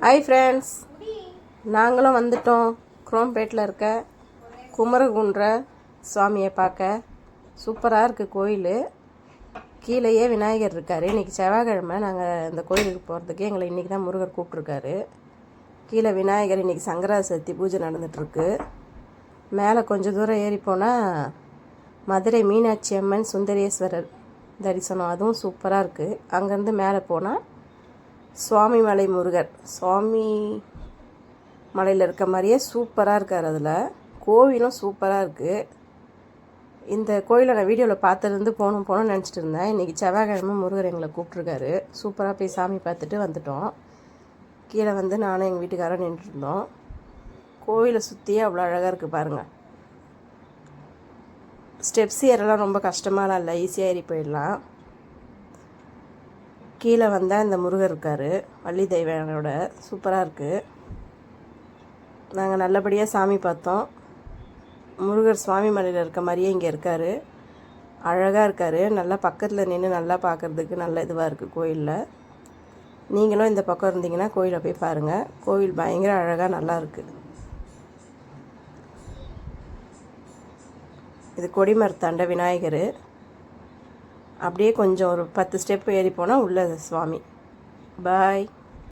Hi friends நாங்களும் வந்துட்டோம். குரோம்பேட்டில் இருக்க குமரகுன்ற சுவாமியை பார்க்க. சூப்பராக இருக்குது கோயில். கீழேயே விநாயகர் இருக்கார். இன்றைக்கி செவ்வாய்க்கிழமை நாங்கள் இந்த கோயிலுக்கு போகிறதுக்கு எங்களை இன்றைக்கி தான் முருகர் கூப்பிட்ருக்காரு கீழே விநாயகர் இன்றைக்கி சங்கரா சக்தி பூஜை நடந்துகிட்ருக்கு மேலே கொஞ்சம் தூரம் ஏறி போனால் மதுரை மீனாட்சி அம்மன் சுந்தரேஸ்வரர் தரிசனம். அதுவும் சூப்பராக இருக்குது அங்கேருந்து மேலே போனால் சுவாமி மலை முருகர். சுவாமி மலையில் இருக்க மாதிரியே சூப்பராக இருக்கார் அதில். கோவிலும் சூப்பராக இருக்குது இந்த கோயிலை நான் வீடியோவில் பார்த்துருந்து போகணும் போகணும்னு நினச்சிட்டு இருந்தேன். இன்றைக்கி செவ்வாய்க்கிழமை முருகர் எங்களை கூப்பிட்ருக்காரு சூப்பராக போய் சாமி பார்த்துட்டு வந்துட்டோம். கீழே வந்து நானும் எங்கள் வீட்டுக்காரரும் நின்றுருந்தோம் கோவிலை சுற்றியே அவ்வளோ அழகாக இருக்குது பாருங்கள் ஸ்டெப்ஸ் ஏறலாம் ரொம்ப கஷ்டமாலாம் இல்லை. ஈஸியாக ஏறி போயிடலாம். கீழே வந்தால் இந்த முருகர் இருக்கார். வள்ளி தெய்வனோட சூப்பராக இருக்குது நாங்கள் நல்லபடியாக சாமி பார்த்தோம். முருகர் சுவாமி மலையில் இருக்க மாதிரியே இங்கே இருக்கார். அழகாக இருக்கார். நல்லா பக்கத்தில் நின்று நல்லா பார்க்குறதுக்கு நல்ல இதுவாக இருக்குது கோயிலில். நீங்களும் இந்த பக்கம் இருந்தீங்கன்னா கோயிலை போய் பாருங்கள் கோவில் பயங்கர அழகாக நல்லா இருக்குது இது கொடிமரத்தாண்ட விநாயகர். அப்படியே கொஞ்சம் ஒரு பத்து ஸ்டெப் ஏறி போனால் உள்ள சுவாமி. பாய்.